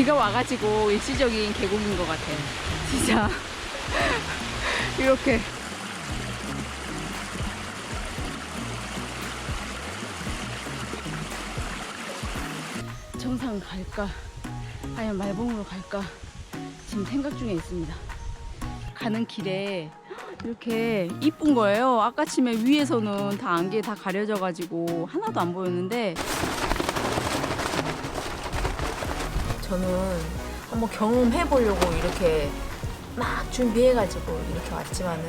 비가 와가지고 일시적인 계곡인 것 같아요. 진짜 이렇게 정상 갈까 아니면 말봉으로 갈까 지금 생각 중에 있습니다. 가는 길에 이렇게 이쁜 거예요. 아까 침에 위에서는 다 안개 다 가려져 가지고 하나도 안 보였는데 저는 한번 경험해 보려고 이렇게 막 준비해 가지고 이렇게 왔지만은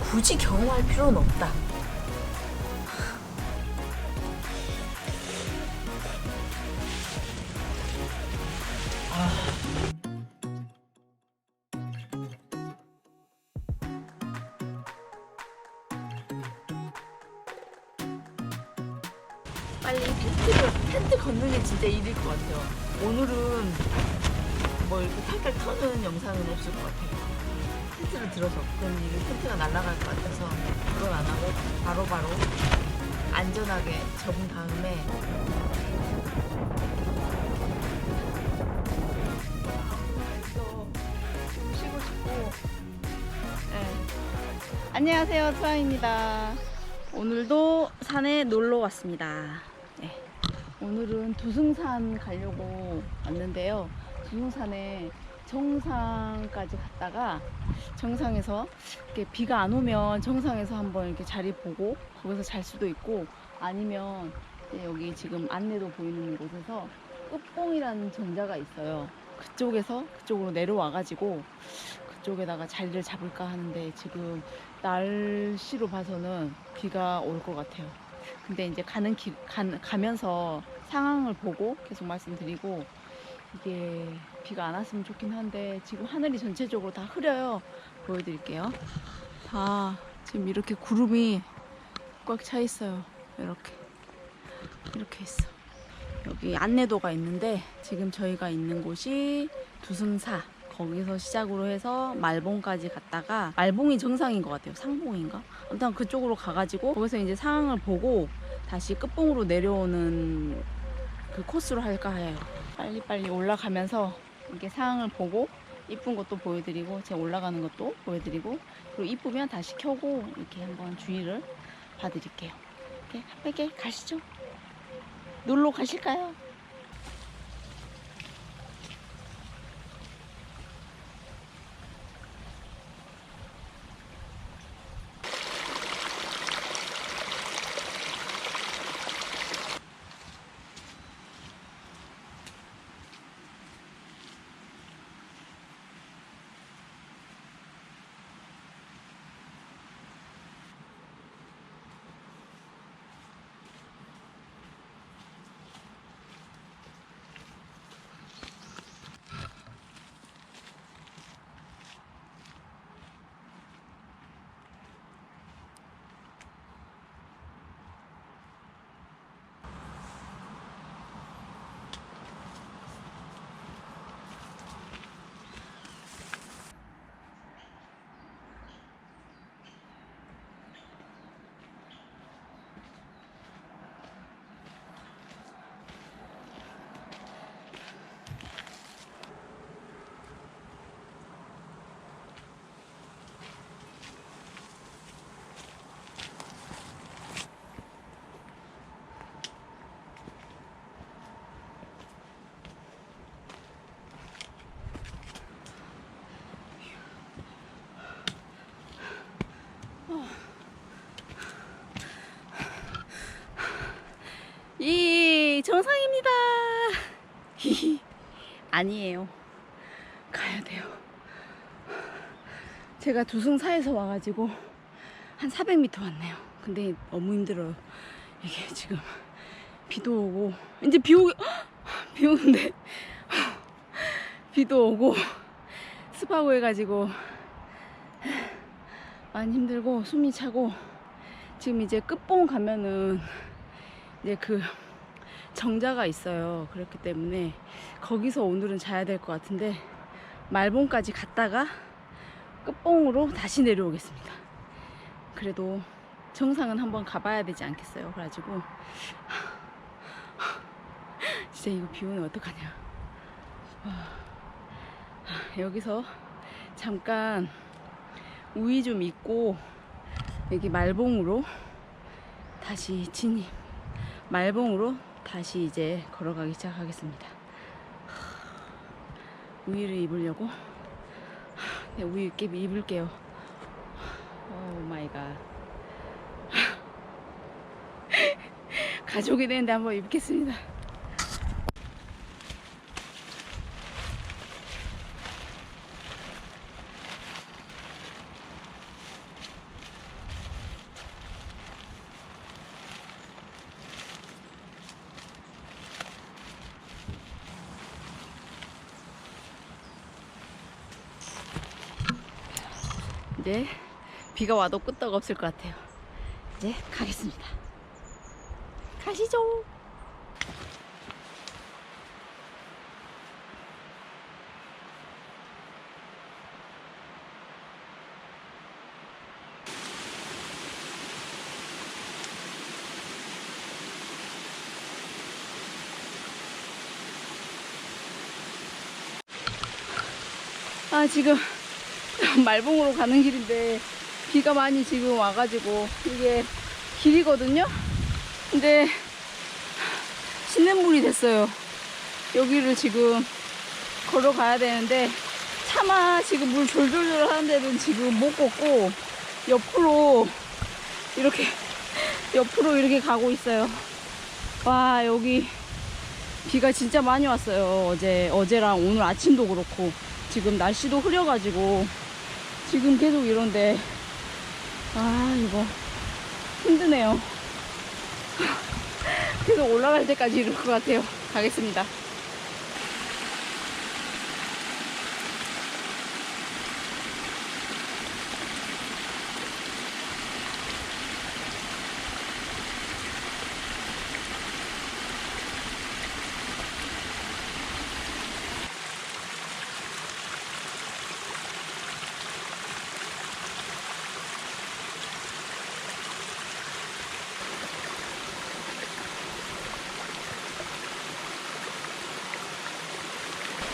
굳이 경험할 필요는 없다. 빨리 텐트를 텐트 걷는 게 진짜 일일 것 같아요. 오늘은 뭐 이렇게 탈탈 터는 영상은 없을 것 같아요. 텐트를 들어서 그럼 이게 텐트가 날아갈 것 같아서 그건 안 하고 바로 바로 안전하게 접은 다음에 좀 쉬고 싶고. 네. 안녕하세요, 트라입니다. 오늘도 산에 놀러 왔습니다. 네. 오늘은 두승산 가려고 왔는데요. 두승산에 정상까지 갔다가 정상에서 이렇게 비가 안 오면 정상에서 한번 이렇게 자리 보고 거기서 잘 수도 있고 아니면 여기 지금 안내도 보이는 곳에서 끝봉이라는 전자가 있어요. 그쪽에서 그쪽으로 내려와가지고 그쪽에다가 자리를 잡을까 하는데 지금 날씨로 봐서는 비가 올 것 같아요. 근데 이제 가는 길, 가, 가면서 상황을 보고 계속 말씀드리고 이게 비가 안 왔으면 좋긴 한데 지금 하늘이 전체적으로 다 흐려요. 보여드릴게요. 다 지금 이렇게 구름이 꽉 차 있어요. 이렇게. 이렇게 있어. 여기 안내도가 있는데 지금 저희가 있는 곳이 두승사 거기서 시작으로 해서 말봉까지 갔다가 말봉이 정상인 것 같아요 상봉인가 아무튼 그쪽으로 가가지고 거기서 이제 상황을 보고 다시 끝봉으로 내려오는 그 코스로 할까 해요. 빨리빨리 올라가면서 이게 상황을 보고 이쁜 것도 보여드리고 제가 올라가는 것도 보여드리고 그리고 이쁘면 다시 켜고 이렇게 한번 주의를 봐드릴게요. 이렇게 함께 가시죠. 놀러 가실까요? 이 정상입니다. 아니에요. 가야 돼요. 제가 두승사에서 와가지고 한 400m 왔네요. 근데 너무 힘들어요. 이게 지금 비도 오고 이제 비 오기 비 오는데 비도 오고 습하고 해가지고 많이 힘들고 숨이 차고 지금 이제 끝봉 가면은 이제 그 정자가 있어요. 그렇기 때문에 거기서 오늘은 자야 될 것 같은데 말봉까지 갔다가 끝봉으로 다시 내려오겠습니다. 그래도 정상은 한번 가봐야 되지 않겠어요. 그래가지고 진짜 이거 비 오면 어떡하냐. 여기서 잠깐 우위 좀 입고 여기 말봉으로 다시 진입 말봉으로 다시 이제 걸어가기 시작하겠습니다. 우위를 입으려고 네, 우유 입게 입을게요. 오 마이 갓. 가족이 되는데 한번 입겠습니다. 이제 비가 와도 끄떡 없을 것 같아요. 이제 가겠습니다. 가시죠. 아, 지금 말봉으로 가는 길인데 비가 많이 지금 와가지고 이게 길이거든요. 근데 시냇물이 됐어요. 여기를 지금 걸어가야 되는데 차마 지금 물 졸졸졸 하는 데는 지금 못 걷고 옆으로 이렇게 옆으로 이렇게 가고 있어요. 와 여기 비가 진짜 많이 왔어요. 어제 어제랑 오늘 아침도 그렇고 지금 날씨도 흐려가지고 지금 계속 이런데 아 이거 힘드네요. 계속 올라갈 때까지 이럴 것 같아요. 가겠습니다.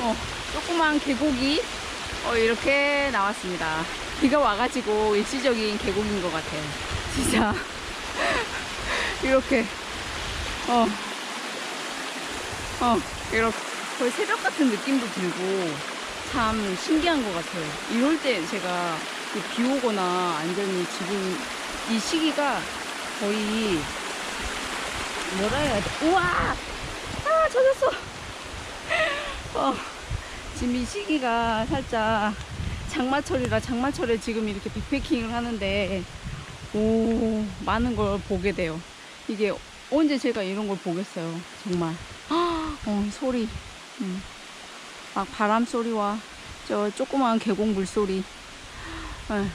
어, 조그만 계곡이 어, 이렇게 나왔습니다. 비가 와가지고 일시적인 계곡인 것 같아요. 진짜. 이렇게, 어, 어, 이렇게. 거의 새벽 같은 느낌도 들고 참 신기한 것 같아요. 이럴 때 제가 이비 오거나 완전히 지금 이 시기가 거의 뭐라 해야 돼? 우와! 아, 젖었어! 어, 지금 이 시기가 살짝 장마철이라 장마철에 지금 이렇게 백패킹을 하는데 오 많은 걸 보게 돼요. 이게 언제 제가 이런 걸 보겠어요. 정말. 어, 소리. 음. 막 바람 소리와 저 조그마한 계곡 물소리. 아,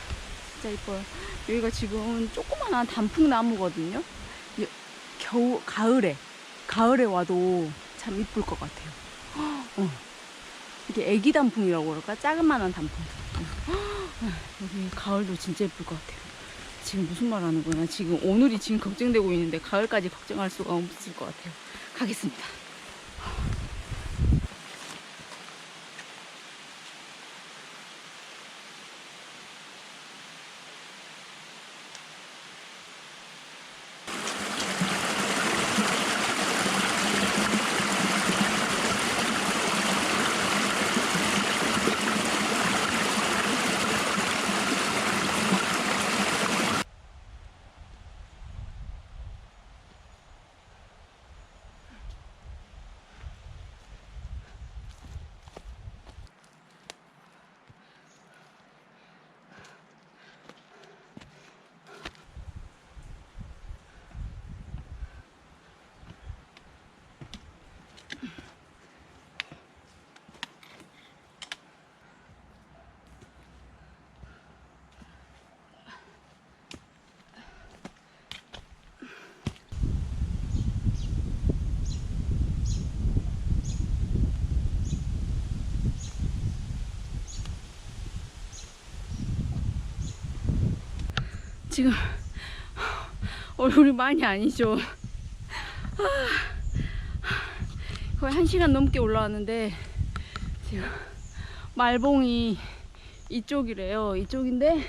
진짜 이뻐요. 여기가 지금 조그마한 단풍나무거든요. 이- 겨우 가을에 가을에 와도 참 이쁠 것 같아요. 어. 이게 애기 단풍이라고 그럴까? 작은만한 단풍. 어. 여기 가을도 진짜 예쁠 것 같아요. 지금 무슨 말 하는 거야? 지금 오늘이 지금 걱정되고 있는데 가을까지 걱정할 수가 없을 것 같아요. 가겠습니다. 지금 얼굴이 많이 아니죠. 아, 거의 한 시간 넘게 올라왔는데 지금 말봉이 이쪽이래요. 이쪽인데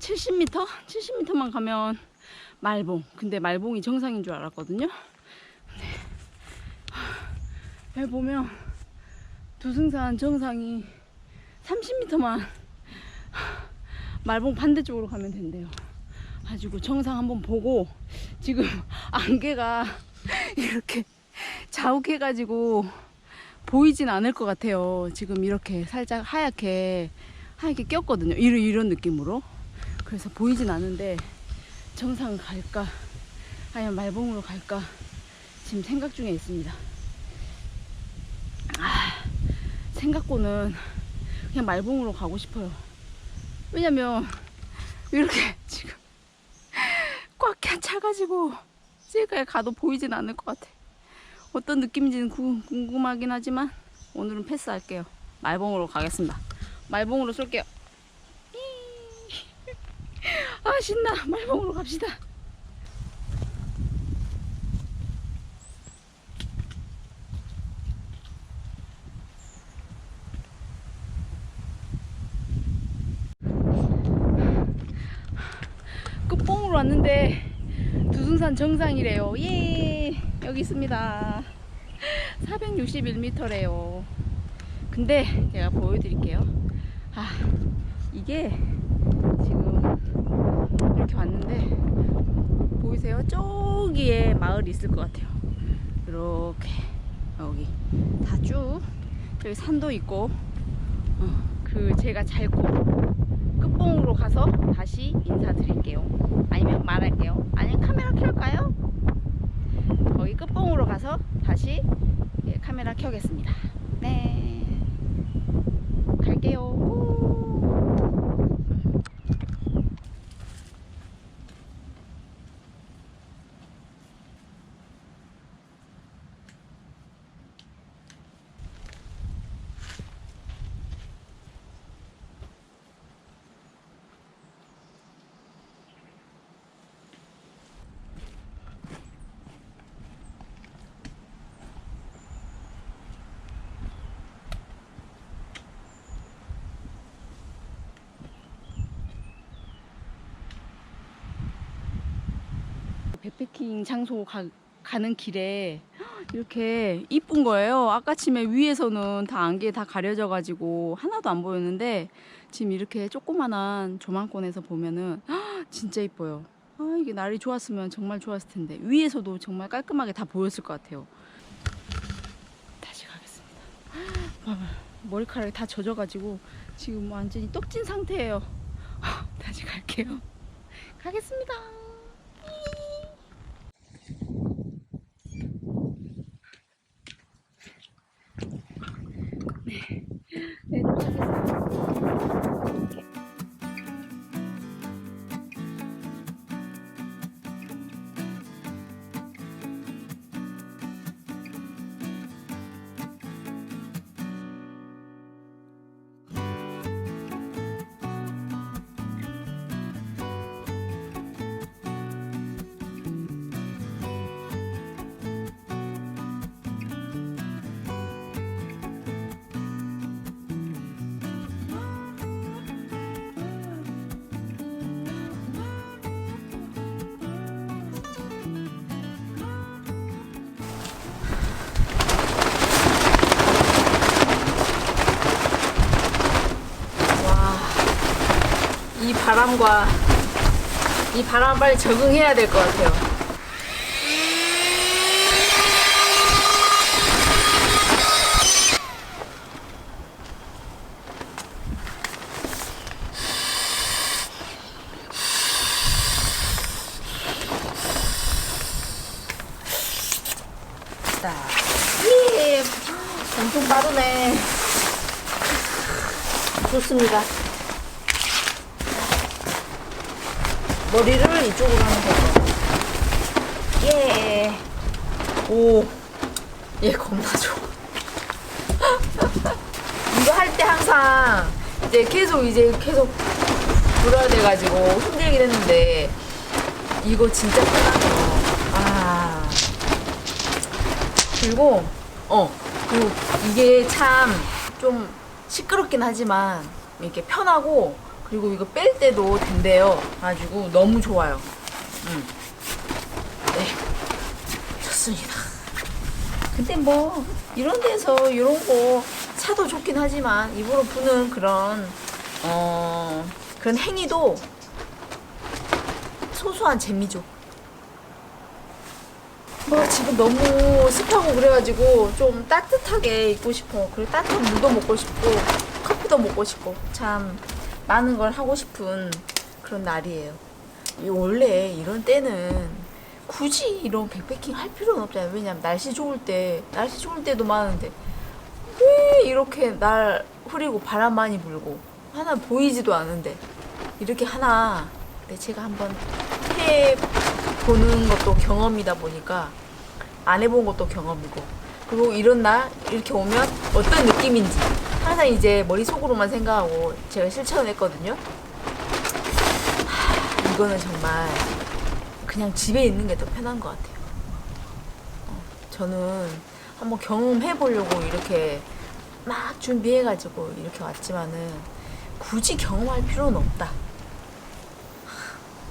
70m? 70m만 가면 말봉. 근데 말봉이 정상인 줄 알았거든요. 여기 보면 두승산 정상이 30m만 말봉 반대쪽으로 가면 된대요. 가지고 정상 한번 보고 지금 안개가 이렇게 자욱해 가지고 보이진 않을 것 같아요. 지금 이렇게 살짝 하얗게 하얗게 꼈거든요. 이런 이런 느낌으로. 그래서 보이진 않은데 정상 갈까 아니면 말봉으로 갈까 지금 생각 중에 있습니다. 아, 생각고는 그냥 말봉으로 가고 싶어요. 왜냐면 이렇게 지금 꽉 차가지고 찔까에 가도 보이진 않을 것 같아. 어떤 느낌인지는 구- 궁금하긴 하지만 오늘은 패스할게요. 말봉으로 가겠습니다. 말봉으로 쏠게요. 아 신나 말봉으로 갑시다. 끝봉으로 왔는데 두승산 정상이래요. 예 여기 있습니다. 461m래요. 근데 제가 보여드릴게요. 아 이게 지금 이렇게 왔는데 보이세요? 저기에 마을이 있을 것 같아요. 이렇게 여기 다 쭉 여기 산도 있고 어, 그 제가 잘고 끝봉으로 가서 다시 인사드릴게요. 아니면 말할게요. 아니면 카메라 켤까요? 거기 끝봉으로 가서 다시 예, 카메라 켜겠습니다. 네. 갈게요. 우. 백패킹 장소 가, 가는 길에 이렇게 이쁜 거예요. 아까침에 위에서는 다 안개 다 가려져 가지고 하나도 안 보였는데 지금 이렇게 조그만한 조망권에서 보면은 진짜 이뻐요. 아 이게 날이 좋았으면 정말 좋았을 텐데 위에서도 정말 깔끔하게 다 보였을 것 같아요. 다시 가겠습니다. 봐봐 머리카락이 다 젖어가지고 지금 완전히 떡진 상태예요. 다시 갈게요. 가겠습니다. 네, 바람과 이 바람 빨리 적응해야 될 것 같아요. 자, 예, 엄청 빠르네. 좋습니다. 머리를 이쪽으로 하면 되고. 예. 오. 얘 겁나 좋아. 이거 할 때 항상 이제 계속 이제 계속 불어야 돼가지고 힘들긴 했는데 이거 진짜 편하네요. 아. 그리고 어 그리고 이게 참 좀 시끄럽긴 하지만 이렇게 편하고 그리고 이거 뺄 때도 된대요. 가지고 너무 좋아요. 음. 네. 좋습니다. 근데 뭐 이런 데서 이런 거 사도 좋긴 하지만 입으로 부는 그런 어 그런 행위도 소소한 재미죠. 뭐 지금 너무 습하고 그래가지고 좀 따뜻하게 입고 싶어. 그리고 따뜻한 물도 먹고 싶고 커피도 먹고 싶고 참 많은 걸 하고 싶은 그런 날이에요. 이 원래 이런 때는 굳이 이런 백패킹 할 필요는 없잖아요. 왜냐면 날씨 좋을 때 날씨 좋을 때도 많은데 왜 이렇게 날 흐리고 바람 많이 불고 하나 보이지도 않은데 이렇게 하나 네, 제가 한번 해 보는 것도 경험이다 보니까 안 해본 것도 경험이고 그리고 이런 날 이렇게 오면 어떤 느낌인지 항상 이제 머릿속으로만 생각하고 제가 실천했거든요. 하, 이거는 정말 그냥 집에 있는 게 더 편한 것 같아요. 어, 저는 한번 경험해 보려고 이렇게 막 준비해가지고 이렇게 왔지만은 굳이 경험할 필요는 없다.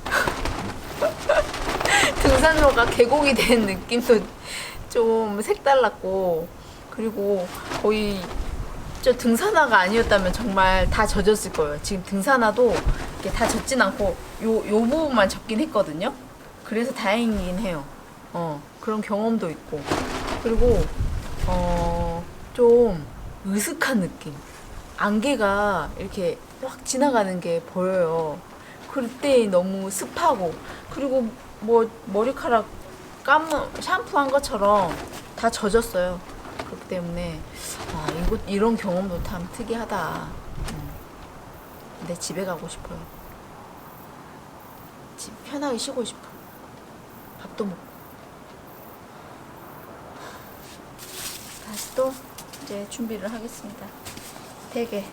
등산로가 계곡이 된 느낌도 좀 색달랐고 그리고 거의 저 등산화가 아니었다면 정말 다 젖었을 거예요. 지금 등산화도 이렇게 다 젖진 않고 요, 요 부분만 젖긴 했거든요. 그래서 다행이긴 해요. 어, 그런 경험도 있고. 그리고, 어, 좀 으슥한 느낌. 안개가 이렇게 확 지나가는 게 보여요. 그때 너무 습하고, 그리고 뭐 머리카락 감은 샴푸한 것처럼 다 젖었어요. 그렇기 때문에 아 이거 이런 경험도 참 특이하다. 음. 근데 집에 가고 싶어요. 집 편하게 쉬고 싶어. 밥도 먹고. 다시 또 이제 준비를 하겠습니다. 베개.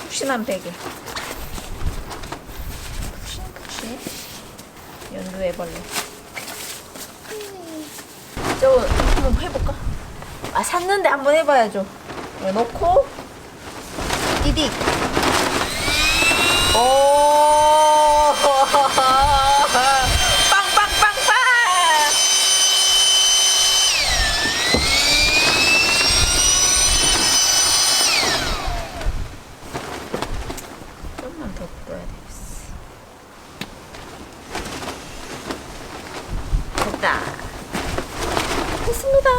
푹신한 베개. 푹신푹신. 연두 애벌레. 저거 한번 해볼까? 아 샀는데 한번 해봐야죠. 이거 넣고 디딕. 오 빵빵빵빵. 좀만 더 불어야 되겠어. 됐다. 됐습니다.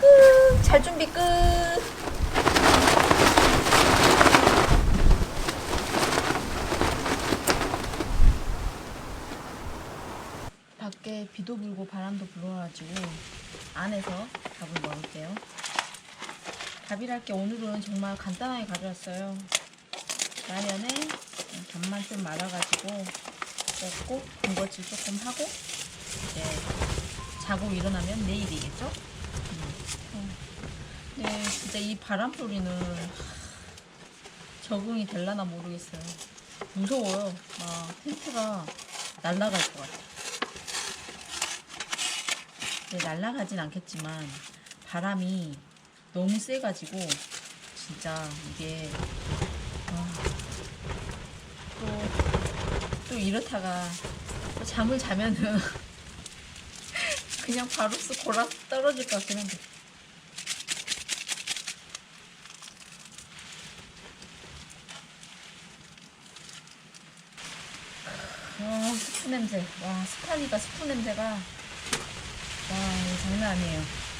끝. 잘 준비 끝. 밖에 비도 불고 바람도 불어가지고 안에서 밥을 먹을게요. 밥이랄 게 오늘은 정말 간단하게 가져왔어요. 라면에 밥만 좀 말아가지고 먹고 군것질 조금 하고 이제 자고 일어나면 내일이겠죠? 음. 어. 네, 진짜 이 바람 소리는 적응이 될라나 모르겠어요. 무서워요. 막 텐트가 날아갈 것 같아. 네, 날아가진 않겠지만 바람이 너무 세가지고 진짜 이게 아, 또, 또 이렇다가 또 잠을 자면은 그냥 바로 쓱 골아 떨어질 것 같긴 한데. 와, 스프 냄새. 와, 스파니까 스프 냄새가. 와, 장난 아니에요.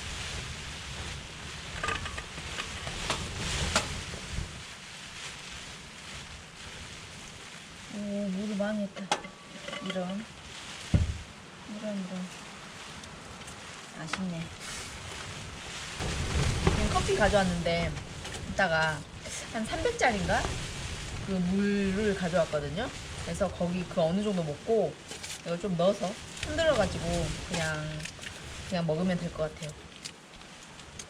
오, 물을 많이 했다. 이런. 이런, 이런. 아쉽네. 지금 커피 가져왔는데, 이따가 한 300짜리인가? 그 물을 가져왔거든요. 그래서 거기 그 어느 정도 먹고, 이걸 좀 넣어서 흔들어가지고 그냥, 그냥 먹으면 될 것 같아요.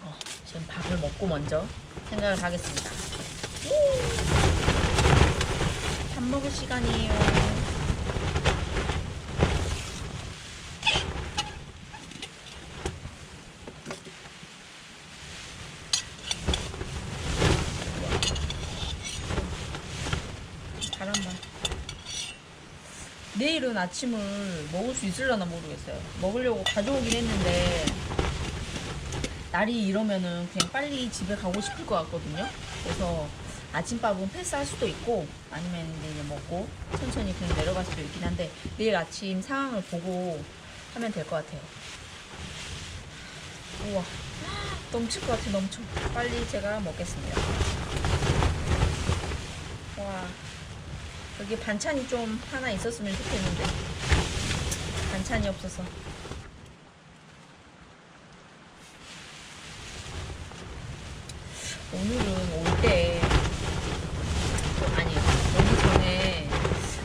어, 지금 밥을 먹고 먼저 생각을 하겠습니다. 밥 먹을 시간이에요. 내일은 아침을 먹을 수 있으려나 모르겠어요. 먹으려고 가져오긴 했는데 날이 이러면은 그냥 빨리 집에 가고 싶을 것 같거든요. 그래서 아침밥은 패스할 수도 있고 아니면 이제 먹고 천천히 그냥 내려갈 수도 있긴 한데 내일 아침 상황을 보고 하면 될 것 같아요. 우와 넘칠 것 같아 넘쳐. 빨리 제가 먹겠습니다. 와 여기 반찬이 좀 하나 있었으면 좋겠는데. 반찬이 없어서. 오늘은 올때 아니 오기 전에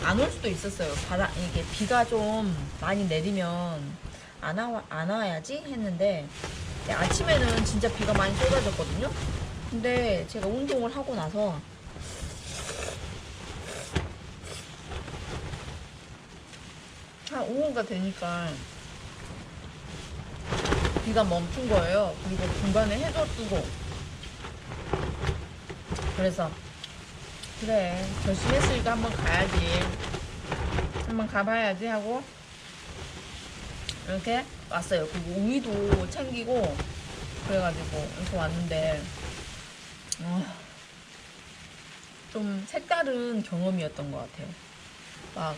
안 올 수도 있었어요. 바다 이게 비가 좀 많이 내리면 안, 와, 안 와야지 했는데 아침에는 진짜 비가 많이 쏟아졌거든요? 근데 제가 운동을 하고 나서 한 오후가 되니까 비가 멈춘 거예요. 그리고 중간에 해도 뜨고. 그래서 그래 결심했으니까 한번 가야지. 한번 가봐야지 하고 이렇게 왔어요. 그리고 우유도 챙기고 그래가지고 이렇게 왔는데 어, 좀 색다른 경험이었던 것 같아요. 막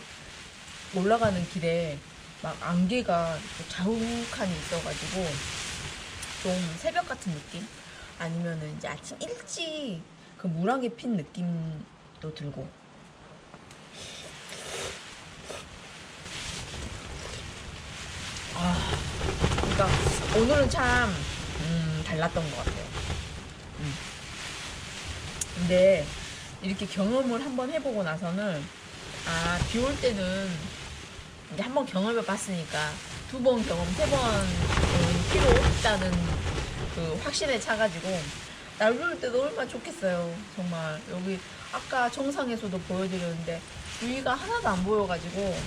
올라가는 길에 막 안개가 자욱하니 있어가지고 좀 새벽 같은 느낌? 아니면은 이제 아침 일찍 그 물안개 핀 느낌도 들고 아 그러니까 오늘은 참 음, 달랐던 것 같아요. 음. 근데 이렇게 경험을 한번 해보고 나서는 아, 비 올 때는 이제 한 번 경험해 봤으니까 두 번 경험, 세 번 필요 없다는 그 확신에 차가지고 날 부를 때도 얼마나 좋겠어요. 정말 여기 아까 정상에서도 보여드렸는데 위가 하나도 안 보여가지고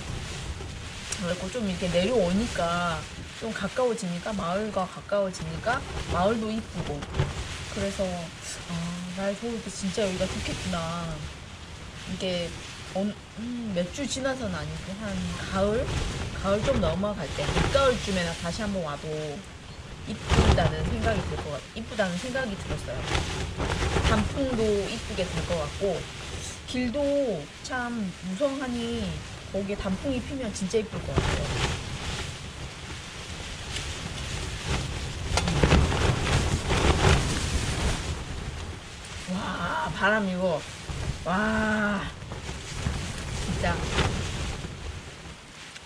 그래고 좀 이렇게 내려오니까 좀 가까워지니까 마을과 가까워지니까 마을도 이쁘고 그래서 아, 날 좋을 때 진짜 여기가 좋겠구나 이게 음, 몇주 지나서는 아니고 한 가을 가을 좀 넘어갈 때 늦가을쯤에나 다시 한번 와도 이쁘다는 생각이 들 것 같, 이쁘다는 생각이 들었어요. 단풍도 이쁘게 될 것 같고 길도 참 무성하니 거기에 단풍이 피면 진짜 이쁠 것 같아요. 와 바람 이거 와 진짜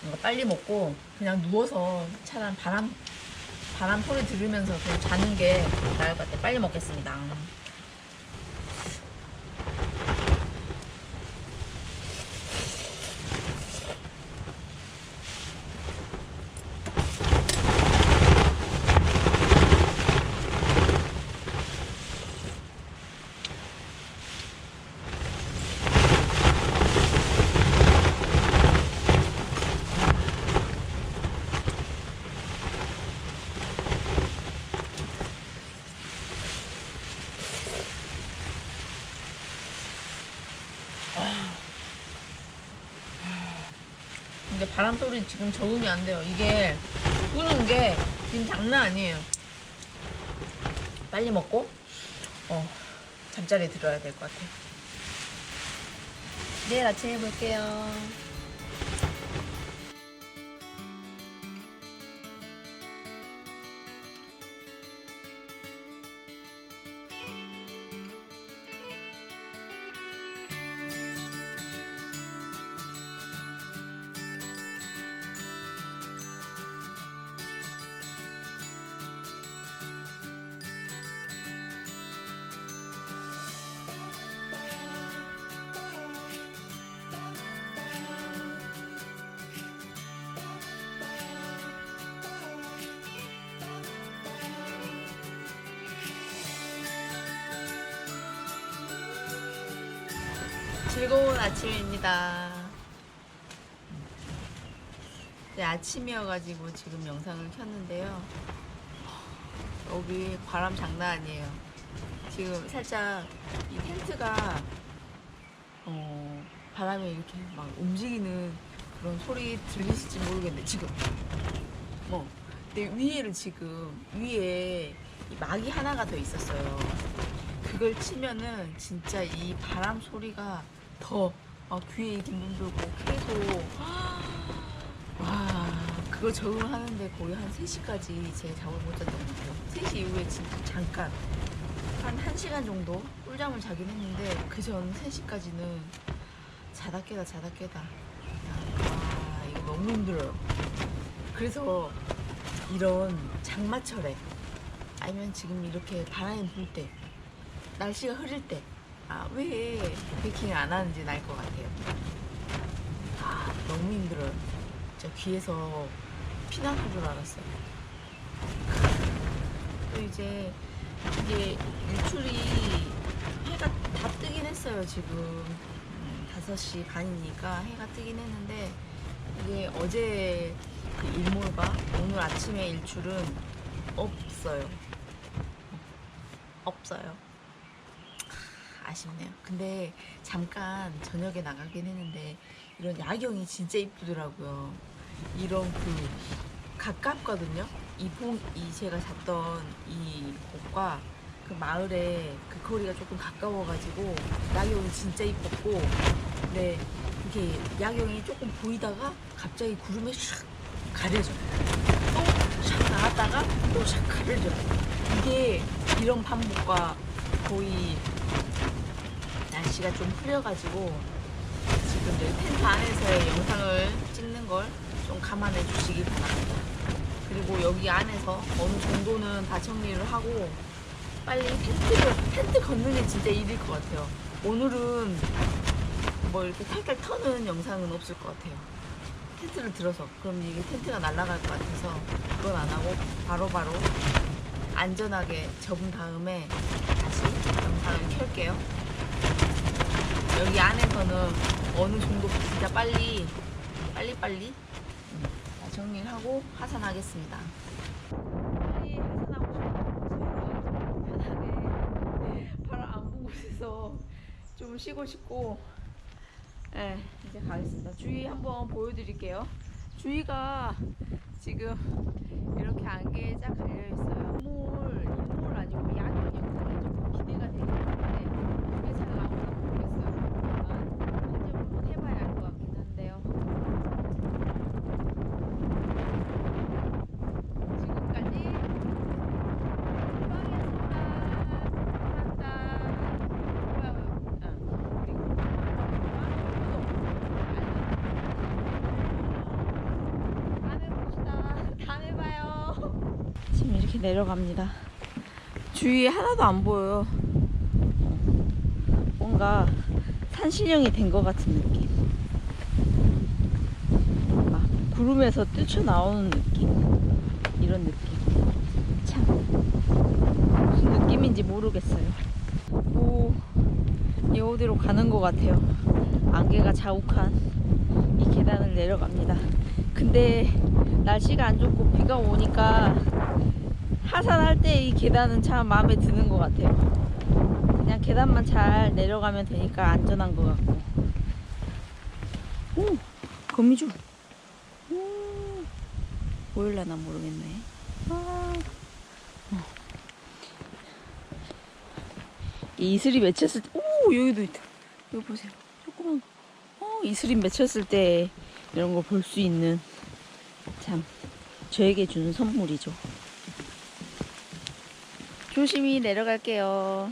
이거 빨리 먹고 그냥 누워서 차라리 바람 바람 소리 들으면서 그냥 자는 게 나을 것 같아. 빨리 먹겠습니다. 근데 바람 소리 지금 적응이 안 돼요. 이게 부는 게 지금 장난 아니에요. 빨리 먹고 어 잠자리 들어야 될 것 같아요. 내일 아침에 볼게요. 즐거운 아침입니다. 네, 아침이어가지고 지금 영상을 켰는데요. 여기 바람 장난 아니에요. 지금 살짝 이 텐트가 어, 바람에 이렇게 막 움직이는 그런 소리 들리실지 모르겠는데 지금 뭐 근데 위에를 지금 위에 이 막이 하나가 더 있었어요. 그걸 치면은 진짜 이 바람 소리가 더막 귀에 이렇게 맴돌고 계속 와 그거 적응하는데 거의 한 3시까지 제가 잠을 못 잤던 것 같아요. 3시 이후에 진짜 잠깐. 한 1시간 정도 꿀잠을 자긴 했는데 그 전 3시까지는 자다 깨다 자다 깨다. 아 이거 너무 힘들어요. 그래서 이런 장마철에 아니면 지금 이렇게 바람이 불 때 날씨가 흐릴 때 아, 왜 베이킹을 안 하는지 알것 같아요. 아, 너무 힘들어요. 진짜 귀에서 피나는 줄 알았어요. 또 이제 이게 일출이 해가 다 뜨긴 했어요, 지금. 음, 5시 반이니까 해가 뜨긴 했는데 이게 어제 그 일몰과 오늘 아침에 일출은 없어요. 없어요. 아쉽네요. 근데 잠깐 저녁에 나가긴 했는데 이런 야경이 진짜 이쁘더라고요. 이런 그 가깝거든요. 이 봉, 이 제가 잤던 이 곳과 그 마을에 그 거리가 조금 가까워가지고 야경이 진짜 이뻤고, 근데 이게 야경이 조금 보이다가 갑자기 구름에 샥 가려져. 또샥 나갔다가 또샥 가려져. 이게 이런 반복과 거의 날씨가 좀 흐려가지고 지금 이제 텐트 안에서의 영상을 찍는 걸 좀 감안해 주시기 바랍니다. 그리고 여기 안에서 어느 정도는 다 정리를 하고 빨리 텐트를 텐트 걷는 게 진짜 일일 것 같아요. 오늘은 뭐 이렇게 탈탈 터는 영상은 없을 것 같아요. 텐트를 들어서 그럼 이게 텐트가 날아갈 것 같아서 그건 안 하고 바로바로 안전하게 접은 다음에 다시 영상을 켤게요. 여기 안에서는 어느 정도 진짜 빨리 빨리빨리 정리를 하고 하산하겠습니다. 빨리 하산하고 싶어요. 편하게 바람 안 부는 곳에서 좀 쉬고 싶고 네, 이제 가겠습니다. 주위 한번 보여드릴게요. 주위가 지금 이렇게 안개에 쫙 갈려 있어요. 일몰, 일몰 아니고 야경이 오늘 조금 기대가 되긴 하는데 그게 잘 나오나 모르겠어요. 일단 한번 해봐야 알 것 같긴 한데요. 지금까지 희망이었습니다. 좋아요, 그리고 다음에 봅시다. 다음에 봐요. 지금 이렇게 내려갑니다. 주위에 하나도 안 보여요. 뭔가 산신령이 된 것 같은 느낌. 막 구름에서 뛰쳐나오는 느낌. 이런 느낌. 참. 무슨 느낌인지 모르겠어요. 오, 이 어디로 가는 것 같아요. 안개가 자욱한 이 계단을 내려갑니다. 근데 날씨가 안 좋고 비가 오니까 하산할 때 이 계단은 참 마음에 드는 것 같아요. 그냥 계단만 잘 내려가면 되니까 안전한 것 같고. 오, 거미줄. 오, 보일라나 모르겠네. 아, 어. 이 이슬이 맺혔을 때, 오, 여기도 있다. 여기 보세요. 조그만 거. 어, 이슬이 맺혔을 때 이런 걸볼수 있는 참 저에게 주는 선물이죠. 조심히 내려갈게요.